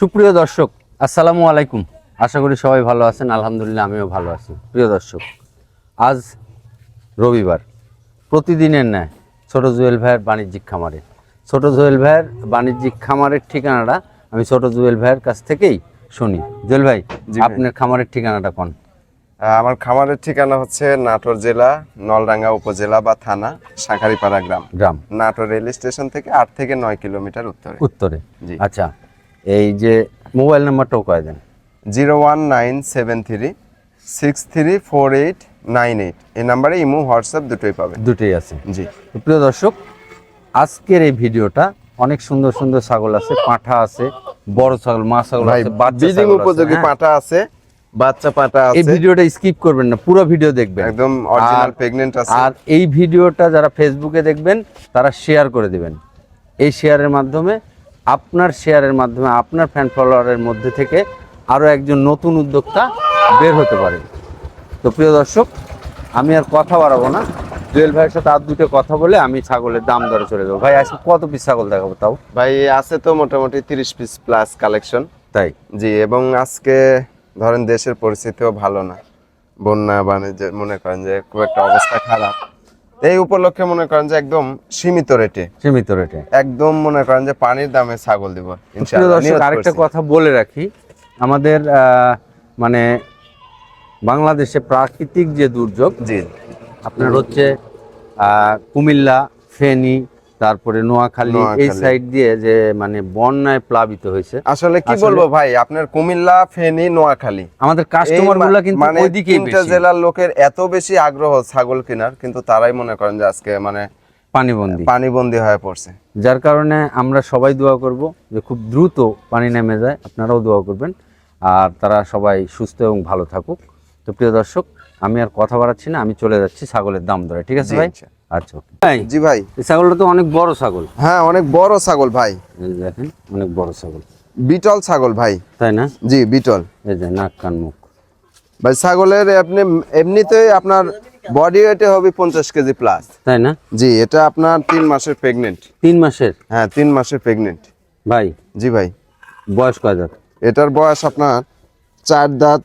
সুপ্রিয় দর্শক আসসালামু আলাইকুম। আশা করি সবাই ভালো আছেন আলহামদুলিল্লাহ আমিও ভালো আছি। প্রিয় দর্শক আজ রবিবার প্রতিদিনের ন্যায় ছোট জুয়েল ভাইয়ের বাণিজ্যিক খামারে। ছোট জুয়েল ভাইয়ের বাণিজ্যিক খামারের ঠিকানাটা আমি ছোট জুয়েল ভাইয়ের কাছ থেকেই শুনি। জুয়েল ভাই আপনার খামারের ঠিকানাটা কোন? আমার খামারের ঠিকানা হচ্ছে নাটোর জেলা নলডাঙ্গা উপজেলা বা থানা শাঁখারিপাড়া গ্রাম। গ্রাম। নাটোর রেল স্টেশন থেকে আট থেকে নয় কিলোমিটার উত্তরে। উত্তরে। জি। আচ্ছা এই যে মোবাইল নাম্বারটাও কয়ে দেন। Zero one nine seven three six three four eight nine eight. এই নাম্বারে ইমো হোয়াটসঅ্যাপ দুটোই পাবে দুটোই আছে। জি। প্রিয় দর্শক আজকের এই ভিডিওটা অনেক সুন্দর সুন্দর ছাগল আছে পাঁঠা আছে বড় ছাগল মা ছাগল আছে ব্রিডিং আছে, উপযোগী হ্যাঁ? পাটা আছে। বাচ্চা পাটা এই ভিডিওটা স্কিপ করবেন না পুরো ভিডিও দেখবেন। একদম অরিজিনাল প্রেগনেন্ট আছে। আর এই ভিডিওটা যারা ফেসবুকে দেখবেন তারা শেয়ার করে দিবেন। এই শেয়ারের মাধ্যমে আপনার শেয়ারের মাধ্যমে আপনার ফ্যান ফলোয়ারের মধ্যে থেকে আরও একজন নতুন উদ্যোক্তা বের হতে পারে। তো প্রিয় দর্শক আমি আর কথা বাড়াবো না। জুয়েল ভাইয়ের সাথে আর দুটো কথা বলে আমি ছাগলের দাম দরে চলে যাব। ভাই আজকে কত পিস ছাগল দেখাবো তাও? ভাই আছে তো মোটামুটি তিরিশ পিস প্লাস কালেকশন তাই? জি এবং আজকে ধরেন দেশের পরিস্থিতিও ভালো না। বন্যা বাণিজ্য মনে করেন যে খুব একটা অবস্থা খারাপ। এই উপলক্ষে মনে করেন যে একদম সীমিত রেটে। সীমিত রেটে। একদম মনে করেন যে পানির দামে ছাগল দিব ইনশাআল্লাহ আরেকটা কথা বলে রাখি আমাদের আহ, মানে বাংলাদেশে প্রাকৃতিক যে দুর্যোগ জি। আপনার হচ্ছে আহ, কুমিল্লা ফেনী তারপরে নোয়াখালী এই সাইড দিয়ে যে মানে বন্যায় প্লাবিত হয়েছে। আসলে কি বলব ভাই আপনার কুমিল্লা ফেনী নোয়াখালী। আমাদের কাস্টমারগুলা কিন্তু মানে ওইদিকেই তিনটা জেলার লোকের এত বেশি আগ্রহ ছাগল কেনার কিন্তু তারাই মনে করেন যে আজকে মানে পানিবন্দী। পানিবন্দী হয়ে পড়ছে। যার কারণে আমরা সবাই দোয়া করব যে খুব দ্রুত পানি নেমে যায় আপনারাও দোয়া করবেন। আর তারা সবাই সুস্থ এবং ভালো থাকুক। তো প্রিয় দর্শক আমি আর কথা বাড়াচ্ছি না আমি চলে যাচ্ছি ছাগলের দাম ধরে ঠিক আছে ভাই। আচ্ছা ভাই। জি ভাই। এই ছাগলটা তো অনেক বড় ছাগল। হ্যাঁ অনেক বড় ছাগল ভাই। দেখেন অনেক বড় ছাগল। বিটল ছাগল ভাই। তাই না? জি বিটল। এই যে নাক কান মুখ। ভাই ছাগলের আপনি এমনিতেই আপনার বডি ওয়েটে হবে পঞ্চাশ কেজি প্লাস তাই না? জি এটা আপনার তিন মাসের প্রেগনেন্ট তিন মাসের? হ্যাঁ তিন মাসের প্রেগনেন্ট ভাই। জি ভাই। বয়স কয় দাঁত? এটার বয়স আপনার চার দাঁত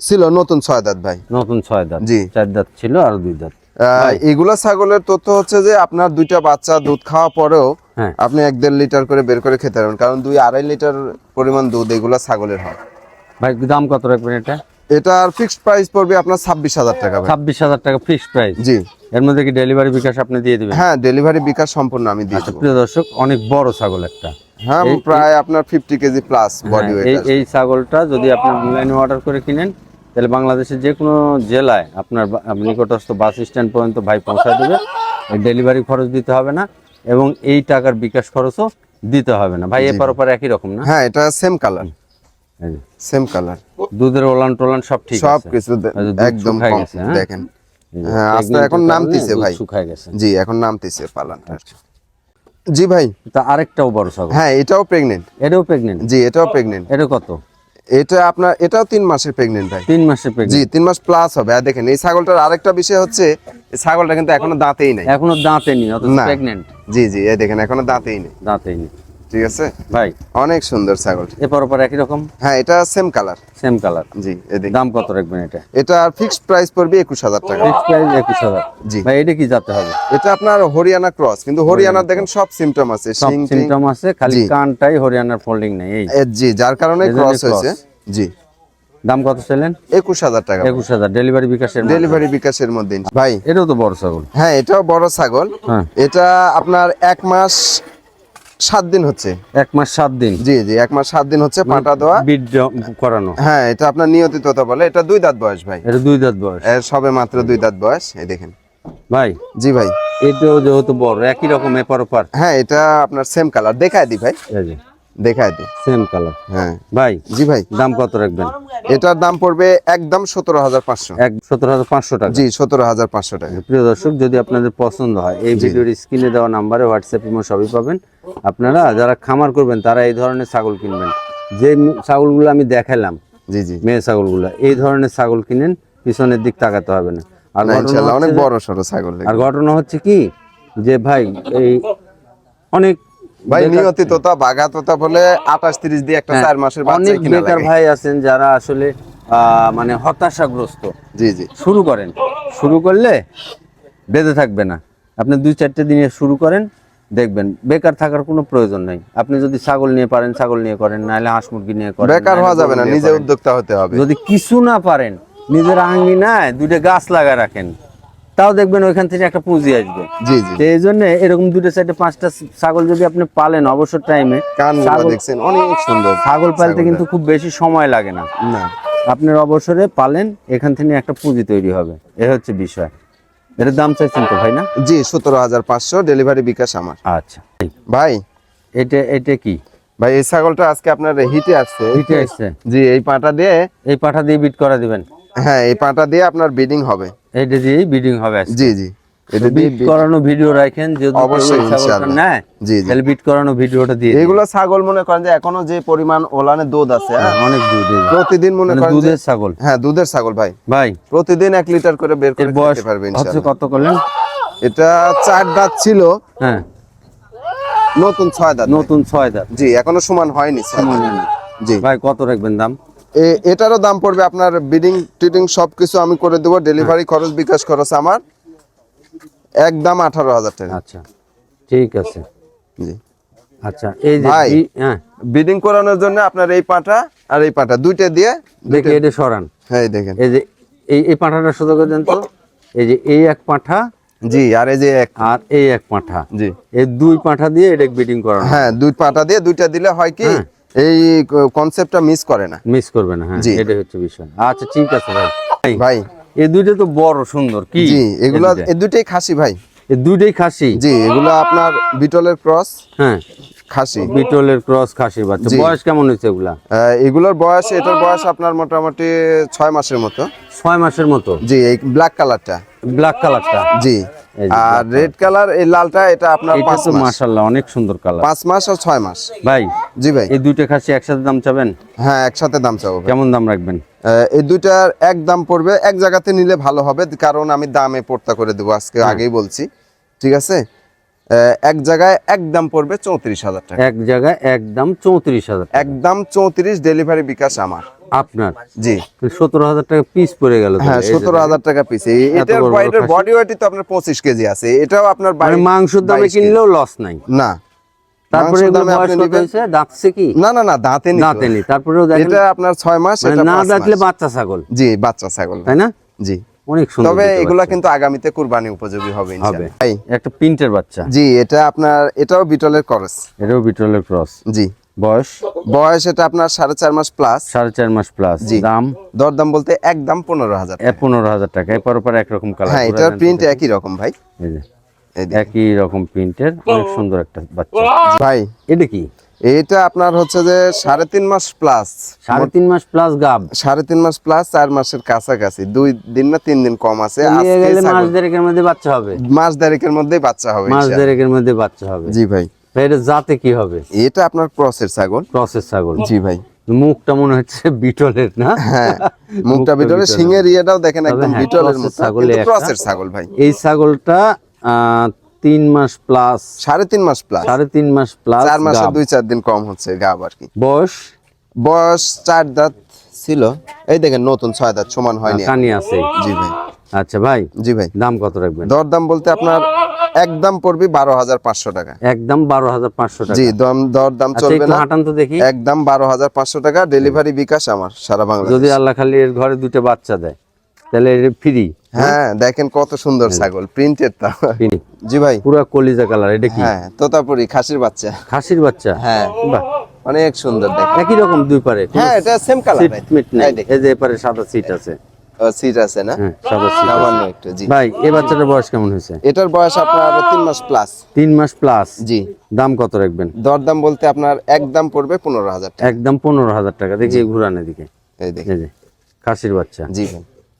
ছিল নতুন ছয় দাঁত ভাই। নতুন ছয় দাঁত। জি। চার দাঁত ছিল আর দুই দাঁত। এগুলা ছাগলের তথ্য হচ্ছে যে আপনার দুইটা বাচ্চা দুধ খাওয়া পরেও হ্যাঁ। আপনি এক দেড় লিটার করে বের করে খেতে পারবেন কারণ দুই আড়াই লিটার পরিমাণ দুধ এগুলা ছাগলের হয়। ভাই দাম কত রাখবেন এটা? এটার ফিক্সড প্রাইস পড়বে আপনার ছাব্বিশ হাজার টাকা ছাব্বিশ হাজার টাকা ফিক্সড প্রাইস জি। এর মধ্যে কি ডেলিভারি বিকাশ আপনি দিয়ে দিবেন? হ্যাঁ ডেলিভারি বিকাশ সম্পূর্ণ আমি দিয়ে আচ্ছা দেবো। প্রিয় দর্শক অনেক বড় ছাগল একটা। হ্যাঁ প্রায় আপনার fifty KG plus body weight এই ছাগলটা যদি আপনি অনলাইনে অর্ডার করে কিনেন তাহলে বাংলাদেশের যে কোনো জেলায় আপনার নিকটস্থ বাস স্ট্যান্ড পর্যন্ত ভাই পৌঁছায় দেবে। ডেলিভারি খরচ দিতে হবে না এবং এই টাকার বিকাশ খরচও দিতে হবে না। ভাই এপার ওপার একই রকম না? হ্যাঁ এটা সেম কালার সেম কালার দুধের ওলান টোলান সব ঠিক সব কিছু দুধ একদম হ্যাঁ? দেখেন। হ্যাঁ, আস্তে এখন নামতিছে ভাই। শুকায় গেছে। জি এখন নামতেছে পালানটা। জি ভাই। তা আরেকটাও বড় ছাগল। হ্যাঁ এটাও প্রেগনেন্ট এটাও প্রেগনেন্ট জি এটাও প্রেগনেন্ট এটা কত? এটা আপনার এটাও তিন মাসের প্রেগনেন্ট ভাই। তিন মাসের জি তিন মাস প্লাস হবে। আর দেখেন এই ছাগলটার আরেকটা বিষয় হচ্ছে এই ছাগলটা কিন্তু এখনও দাঁতেই নাই। এখনও দাঁতে নেই প্রেগনেন্ট জি জি এই দেখেন এখনও দাঁতেই নেই। দাঁতেই নি ঠিক আছে? ভাই। অনেক সুন্দর ছাগল। এপার ওপার একই রকম? হ্যাঁ এটা সেম কালার সেম কালার জি এদিকে। দাম কত রাখবেন এটা? এটা ফিক্সড প্রাইস পড়বে একুশ হাজার টাকা। ফিক্স প্রাইস একুশ হাজার। জি। ভাই এটা কি যাতে হবে? এটা আপনার হরিয়ানা ক্রস কিন্তু হরিয়ানার দেখেন সব সিমটম আছে সব শিং সিমটম আছে খালি কানটাই হরিয়ানার ফোল্ডিং নেই এই। জি যার কারণে ক্রস হয়েছে। জি। দাম কত ছিলেন একুশ হাজার টাকা। একুশ হাজার ডেলিভারি বিকাশের ডেলিভারি বিকাশের মধ্যে ভাই। এটাও তো বড় ছাগল। হ্যাঁ এটাও বড় ছাগল। হ্যাঁ। এটা আপনার এক মাস সাত দিন হচ্ছে। এক মাস সাত দিন। জি জি এক মাস সাত দিন হচ্ছে পাটা দেওয়া। বিট করানো। হ্যাঁ এটা আপনার নিয়মিততা বলে। এটা দুই দাঁত বয়স ভাই। এটা দুই দাঁত বয়স। এর সবে মাত্র দুই দাঁত বয়স। এই দেখেন। ভাই জি ভাই। এটাও যেহেতু বড় একই রকম এপার ওপার। হ্যাঁ এটা আপনার সেম কালার দেখায় দি ভাই। এই যে। দেখায় দি। সেম কালার হ্যাঁ। ভাই জি ভাই। দাম কত রাখবেন? এটার দাম পড়বে একদম সতেরো হাজার পাঁচশো। এক সতেরো হাজার পাঁচশো টাকা। জি সতেরো হাজার পাঁচশো টাকা। প্রিয় দর্শক যদি আপনাদের পছন্দ হয় এই ভিডিওর স্ক্রিনে দেওয়া নাম্বারে হোয়াটসঅ্যাপ ইমো সবই পাবেন। আপনারা যারা খামার করবেন তারা এই ধরনের ছাগল কিনবেন। যে ছাগলগুলো আমি দেখালাম জি জি। মেয়ে ছাগলগুলো এই ধরনের ছাগল কিনেন পিছনের দিক তাকাতে হবে না। আর অনেক বড় সড়ো ছাগল আর ঘটনা হচ্ছে কি? যে ভাই এই অনেক ভাই নিয়তি তোতা বাঘা তোতা বলে আঠাশ তিরিশ দিয়ে একটা হ্যাঁ, চার মাসের অনেক বেকার ভাই আছেন যারা আসলে মানে হতাশাগ্রস্ত। জি জি। শুরু করেন। শুরু করলে বেঁধে থাকবে না। আপনি দুই চারটে দিনে শুরু করেন দেখবেন বেকার থাকার কোনো প্রয়োজন নাই। আপনি যদি ছাগল নিয়ে পারেন ছাগল নিয়ে করেন নাহলে হাঁস মুরগি নিয়ে করেন বেকার হওয়া যাবে না নিজে উদ্যোক্তা হতে হবে। যদি কিছু না পারেন নিজের আঙ্গিনায় দুইটা গাছ লাগা রাখেন। তাও দেখবেন ওইখান থেকে একটা পুঁজি আসবে। জি জি। এই জন্য এরকম দুটো সাইডে পাঁচটা ছাগল যদি আপনি পালেন অবসর টাইমে দেখছেন অনেক সুন্দর ছাগল পালতে কিন্তু খুব বেশি সময় লাগে না। না। আপনার অবসরে পালেন এখান থেকে একটা পুঁজি তৈরি হবে। এ হচ্ছে বিষয়। এটার দাম চাইছেন তো ভাই না? জি সতেরো হাজার পাঁচশো ডেলিভারি বিকাশ আমার। আচ্ছা। ভাই? এটা এটা কি? ভাই এই ছাগলটা আজকে আপনার হিটে আসছে। হিটে আসছে? জি এই পাটা দিয়ে এই পাঠা দিয়ে বিট করা দিবেন। হ্যাঁ এই পাটা দিয়ে আপনার বিডিং হবে। দিয়েই বিডিং হবে জি জি। এটা দিয়ে করানো ভিডিও রাখেন যদি অবশ্যই, এই ছাগলটা ইনশাআল্লাহ। নেয় জি, জি। বিট করানো ভিডিওটা দিয়ে এগুলো ছাগল মনে করেন যে এখনও যে পরিমাণ ওলানে দুধ আছে অনেক দুধ প্রতিদিন মনে করেন দুধের ছাগল। হ্যাঁ দুধের ছাগল ভাই। ভাই। প্রতিদিন এক লিটার করে বের করে বয়স খেতে পারবে ইনশাআল্লাহ। কত করলেন? এটা চার দাঁত ছিল। হ্যাঁ। নতুন ছয় দাঁত। নতুন ছয় দাঁত। জি এখনও সমান হয়নি সমান হয়নি। জি। ভাই কত রাখবেন দাম? এটারও দাম পড়বে আপনার বিডিং টিডিং সব কিছু আমি করে দেবো। ডেলিভারি খরচ বিকাশ খরচ আমার একদম আঠারো হাজার টাকা। আচ্ছা ঠিক আছে। জি। আচ্ছা এই যে ভাই। হ্যাঁ। বিডিং করানোর জন্য আপনার এই পাটা আর এই পাটা দুইটা দিয়ে দেখি এটা সরান। হ্যাঁ দেখেন। এই যে এই এই পাঁঠাটা সোজা করে দেন তো। এই যে এই এক পাঁঠা জি আর এই যে এক আর এই এক পাঁঠা। জি। এই দুই পাঁঠা দিয়ে এটা বিডিং করানো। হ্যাঁ দুই দিয়ে দুইটা দিলে হয় কি হ্যাঁ। এই কনসেপ্টটা মিস করে না। মিস করবে না হ্যাঁ। এটাই হচ্ছে বিষয়। আচ্ছা ঠিক আছে ভাই। ভাই, এই দুইটা তো বড় সুন্দর কি? জি এগুলা এই দুইটাই খাসি ভাই। এই দুইটাই খাসি? জি এগুলো আপনার বিটলের ক্রস হ্যাঁ। খাসি। বিটলের ক্রস খাসি বাচ্চা। বয়স কেমন হয়েছে এগুলা? এগুলোর বয়স এটার বয়স আপনার মোটামুটি ছয় মাসের মতো। ছয় মাসের মতো? জি এই ব্ল্যাক কালারটা ব্ল্যাক কালারটা জি। আর রেড কালার এই লালটা এটা আপনার পাঁচ মাস। মাশাআল্লাহ অনেক সুন্দর কালার পাঁচ মাস আর ছয় মাস। ভাই জি ভাই। এই দুইটা খাসি একসাথে দাম চাবেন? হ্যাঁ একসাথে দাম চাবো কেমন দাম রাখবেন? এই দুইটার এক দাম পড়বে এক জায়গাতে নিলে ভালো হবে কারণ আমি দামে পড়তা করে দেবো আজকে আগেই বলছি। ঠিক আছে? এক জায়গায় এক দাম পড়বে চৌত্রিশ হাজার টাকা। এক জায়গায় একদম চৌত্রিশ হাজার একদম চৌত্রিশ ডেলিভারি বিকাশ আমার। আপনার? জি। সতেরো হাজার টাকা পিস পড়ে গেল হ্যাঁ সতেরো হাজার টাকা পিস এটার বড় বড় এটার বডি ওয়েটই তো আপনার পঁচিশ কেজি আছে। এটাও আপনার মানে মাংসের দামে কিনলেও লস নাই? না। তারপরে মাংসের এগুলো দামে বয়স আপনি কত নিবেন- হয়েছে? দাঁতছে কি? না না না দাঁতে দাঁতে নি তারপরেও এটা আপনার ছয় মাস মানে না দাঁতলে বাচ্চা ছাগল। জি বাচ্চা ছাগল। তাই না? জি। অনেক সুন্দর তবে এগুলা কিন্তু আগামীতে কুরবানি উপযোগী হবে ইনশাআল্লাহ। একটা প্রিন্টের বাচ্চা। জি এটা আপনার এটাও বিটলের করস এটাও বিটলের ক্রস জি। বয়স? বয়স এটা আপনার সাড়ে চার মাস প্লাস সাড়ে চার মাস প্লাস। দাম? দরদাম বলতে একদম পনেরো হাজার পনেরো হাজার টাকা। এরপর ওপর একরকম কালার হ্যাঁ এটার প্রিন্ট একই রকম ভাই। একই রকম প্রিন্টের অনেক সুন্দর একটা বাচ্চা। ভাই। এটা কি? এটা আপনার হচ্ছে যে সাড়ে তিন মাস প্লাস সাড়ে তিন মাস প্লাস গাব। সাড়ে তিন মাস প্লাস চার মাসের কাছাকাছি। দুই দিন না তিন দিন কম আছে। মাস দেড়েকের মধ্যে বাচ্চা হবে। মাস দেড়েকের মধ্যেই বাচ্চা হবে মাস দেড়েকের মধ্যে বাচ্চা হবে। জি ভাই, এটা জাতে কি হবে? এটা আপনার ক্রসের ছাগল। প্রসেস ছাগল। জি ভাই। মুখটা মনে হচ্ছে বিটলের না? হ্যাঁ মুখটা বিটলের। সিংহের ইয়েটাও দেখেন একদম হ্যাঁ, বিটলের ক্রসের মতো। ছাগলে ক্রসের ছাগল ভাই। এই ছাগলটা তিন মাস প্লাস। সাড়ে তিন মাস প্লাস। সাড়ে তিন মাস প্লাস চার মাসে দুই চার দিন কম হচ্ছে গাব আর কি। বয়স? বয়স চার দাঁত ছিল। এই দেখেন নতুন ছয় দাঁত সমান হয়নি। আর। কানি আছে। জি ভাই। আচ্ছা ভাই জি ভাই। দাম কত রাখবেন? দরদাম বলতে আপনার একদম পড়বি বারো হাজার পাঁচশো টাকা। একদম বারো হাজার পাঁচশো টাকা। জি দম দরদাম আচ্ছা চলবে না। হাঁটান তো দেখি। একদম বারো হাজার পাঁচশো টাকা ডেলিভারি বিকাশ আমার সারা বাংলা যদি আল্লাহ খালি এর ঘরে দুটো বাচ্চা দেয় তাহলে ফ্রি হ্যাঁ? দেখেন কত সুন্দর ছাগল প্রিন্টেড তা জি ভাই। পুরো কলিজা কালার এটা কি? হ্যাঁ তোতাপুরি খাসির বাচ্চা। খাসির বাচ্চা? হ্যাঁ। বাহ। অনেক সুন্দর দেখেন। একই রকম দুই পারে হ্যাঁ এটা সেম কালার এই যে এপারে সাদা সিট আছে। সিট আছে না? হ্যাঁ সামান্য একটু জি। ভাই এই বাচ্চাটার বয়স কেমন হয়েছে? এটার বয়স আপনার তিন মাস প্লাস তিন মাস প্লাস জি। দাম কত রাখবেন? দরদাম বলতে আপনার পড়বে পনেরো হাজার টাকা। একদম পনেরো হাজার টাকা। দেখি ঘুরান এদিকে। এই খাসির বাচ্চা। জি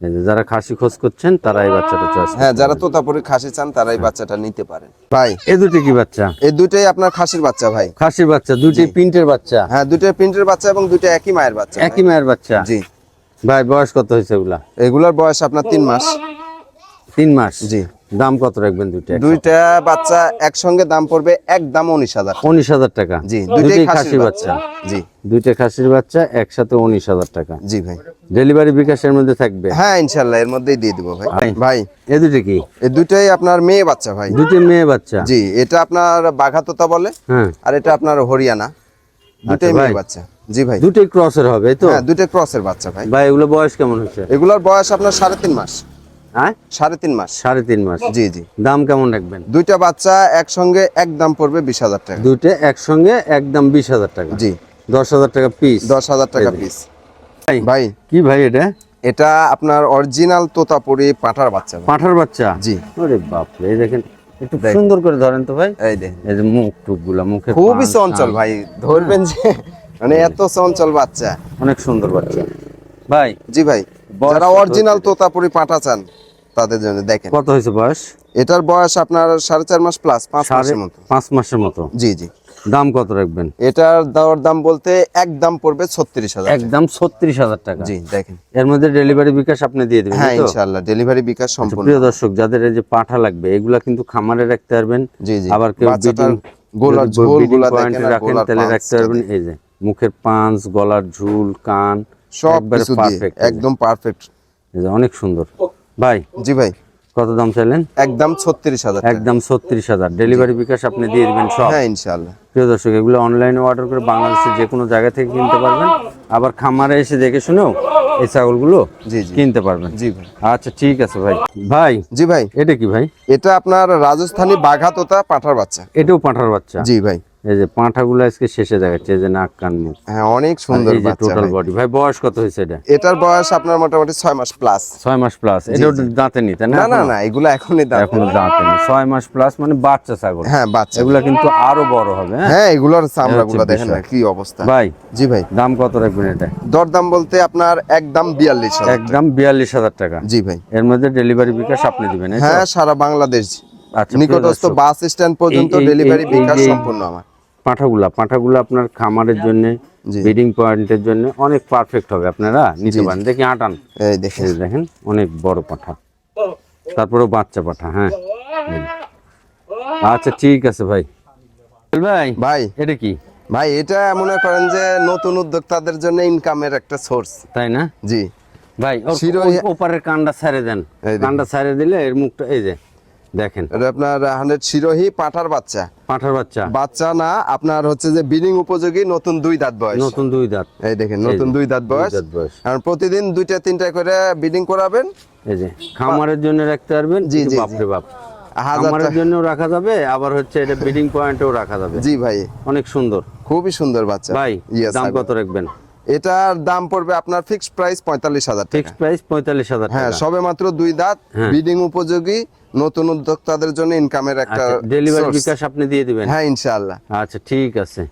এই যারা খাসি খোঁজ করছেন তারা এই বাচ্চাটা চয়েস হ্যাঁ যারা তোতাপুরি খাসি চান তারা এই বাচ্চাটা নিতে পারেন। ভাই। এ দুটি কি বাচ্চা? এই দুটোই আপনার খাসির বাচ্চা ভাই। খাসির বাচ্চা দুটি প্রিন্টের বাচ্চা? হ্যাঁ দুটো প্রিন্টের বাচ্চা এবং দুটো একই মায়ের বাচ্চা একই মায়ের বাচ্চা? জি। ভাই বয়স কত হয়েছে ওগুলা এগুলার বয়স আপনার তিন মাস। তিন মাস? জি। দাম কত রাখবেন দুইটা দুইটা বাচ্চা একসঙ্গে দাম পড়বে একদম উনিশ হাজার উনিশ হাজার টাকা? জি দুইটাই খাসির বাচ্চা। জি। দুইটা খাসির বাচ্চা একসাথে উনিশ হাজার টাকা? জি ভাই। ডেলিভারি বিকাশের মধ্যে থাকবে? হ্যাঁ ইনশাল্লাহ এর মধ্যেই দিয়ে দিব ভাই। ভাই। এ দুটো কি? এই দুইটাই আপনার মেয়ে বাচ্চা ভাই। দুটি মেয়ে বাচ্চা? জি এটা আপনার বাঘাতোতা বলে হ্যাঁ। আর এটা আপনার হরিয়ানা। দুটাই আচ্ছা, মেয়ে বাচ্চা। জি ভাই। দুটোই ক্রসের হবে তো? হ্যাঁ দুটাই ক্রসের বাচ্চা ভাই। ভাই এগুলো বয়স কেমন হচ্ছে? এগুলোর বয়স আপনার সাড়ে তিন মাস। হ্যাঁ? সাড়ে তিন মাস। সাড়ে তিন মাস। জি জি। দাম কেমন রাখবেন? দুইটা বাচ্চা একসঙ্গে একদম পড়বে বিশ হাজার টাকা। দুইটা একসঙ্গে একদম বিশ হাজার টাকা। জি। দশ হাজার টাকা পিস দশ হাজার টাকা পিস ভাই কি ভাই এটা? এটা আপনার অরিজিনাল তোতাপুরি পাঠার বাচ্চা। পাঁঠার বাচ্চা? জি। ওরে বাপরে এই দেখেন একটু সুন্দর করে ধরেন তো ভাই। এই দেখেন। এই যে মুখ টুকগুলা মুখে খুবই চঞ্চল ভাই ধরবেন যে মানে এত চঞ্চল বাচ্চা। অনেক সুন্দর বাচ্চা। ভাই জি ভাই যারা অরিজিনাল তোতাপুরি পাঠা চান তাদের জন্য দেখেন। কত হয়েছে বয়স? এটার বয়স আপনার সাড়ে চার মাস প্লাস পাঁচ মাসের মতো। পাঁচ মাসের মতো? জি জি। দাম কত রাখবেন? এটার দর দাম বলতে একদম পড়বে ছত্রিশ হাজার একদম ছত্রিশ হাজার টাকা। জি দেখেন। এর মধ্যে ডেলিভারি বিকাশ আপনি দিয়ে দিবেন হ্যাঁ ইনশাআল্লাহ ডেলিভারি বিকাশ সম্পূর্ণ। প্রিয় দর্শক যাদের এই যে পাঠা লাগবে এগুলা কিন্তু খামারে রাখতে পারবেন। জি জি। আবার কেউ গোলার ঝোল breeding দেখেন রাখেন তাহলে রাখতে পারবেন এই যে। মুখের পাঁচ গলার ঝুল কান সব কিছু একদম পারফেক্ট অনেক সুন্দর। ভাই জি ভাই। কত দাম চাইলেন? একদম ছত্রিশ হাজার একদম ছত্রিশ হাজার। ডেলিভারি বিকাশ আপনি দিয়ে দিবেন সব। হ্যাঁ ইনশাআল্লাহ। প্রিয় দর্শক এগুলো অনলাইনে অর্ডার করে বাংলাদেশের যে কোনো জায়গা থেকে কিনতে পারবেন। আবার খামারে এসে দেখে শুনেও এই ছাগলগুলো জি জি। কিনতে পারবেন। জি ভাই। আচ্ছা ঠিক আছে ভাই। ভাই জি ভাই। এটা কি ভাই? এটা আপনার রাজস্থানী বাঘা তোতা পাঠার বাচ্চা। এটাও পাঁঠার বাচ্চা? জি ভাই। এই যে পাঁঠাগুলো আজকে শেষে দেখাচ্ছে যে নাক কান মুখ। হ্যাঁ অনেক সুন্দর বাচ্চা টোটাল বডি ভাই বয়স কত হয়েছে এটা? এটার বয়স আপনার মোটামুটি ছয় মাস প্লাস ছয় মাস প্লাস এটাও দাঁতে নি না না না এগুলো এখনই দাম এখনও দাঁতে নি ছয় মাস প্লাস মানে বাচ্চা ছাগল। হ্যাঁ বাচ্চা। এগুলা কিন্তু আরও বড় হবে হ্যাঁ? হ্যাঁ এগুলোর চামড়া গুলো হচ্ছে দেখেন না কি অবস্থা। ভাই জি ভাই। দাম কত রাখবেন এটা? দরদাম বলতে আপনার একদম বিয়াল্লিশ হাজার একদম বিয়াল্লিশ হাজার টাকা। জি ভাই। এর মধ্যে ডেলিভারি বিকাশ আপনি দিবেন হ্যাঁ সারা বাংলাদেশ। আচ্ছা, নিকটস্থ বাস স্ট্যান্ড পর্যন্ত ডেলিভারি বিকাশ সম্পূর্ণ আমার। পাঁঠাগুলা পাঁঠাগুলা আপনার খামারের জন্য। ব্রিডিং পয়েন্টের জন্য অনেক পারফেক্ট হবে আপনারা নিতে পারেন। দেখি আটান। দেখেন। দেখেন অনেক বড় পাঠা। তারপরেও বাচ্চা পাঠা হ্যাঁ। আচ্ছা ঠিক আছে ভাই। ভাই ভাই। এটা কি? ভাই এটা মনে করেন যে নতুন উদ্যোক্তাদের জন্য ইনকামের একটা সোর্স তাই না? জি। ভাই ওপারের কানটা ছাড়ে দেন। কান্ডা ছাড়ে দিলে এর মুখটা এই যে দেখেন। এটা আপনার হান্ড্রেড শিরোহী পাঠার বাচ্চা। পাঠার বাচ্চা। বাচ্চা না আপনার হচ্ছে যে বিডিং উপযোগী নতুন দুই দাঁত বয়স। নতুন দুই দাঁত। এই দেখেন নতুন দুই দাঁত বয়স। প্রতিদিন দুইটা তিনটা করে বিডিং করাবেন। এই যে খামারের জন্য রাখতে পারবেন জি, জি, বাপরে বাপ। হাজার খামারের জন্য রাখা যাবে আবার হচ্ছে এটা ব্রিডিং পয়েন্টেও রাখা যাবে। জি ভাই। অনেক সুন্দর। খুবই সুন্দর বাচ্চা। ভাই দাম কত রাখবেন? এটার দাম পড়বে আপনার ফিক্সড প্রাইস পঁয়তাল্লিশ হাজার ফিক্সড প্রাইস পঁয়তাল্লিশ হাজার হ্যাঁ সবে মাত্র দুই দাঁত হ্যাঁ। বিডিং উপযোগী নতুন উদ্যোক্তাদের জন্য ইনকামের একটা ডেলিভারি source। বিকাশ আপনি দিয়ে দিবেন। হ্যাঁ ইনশাআল্লাহ। আচ্ছা ঠিক আছে।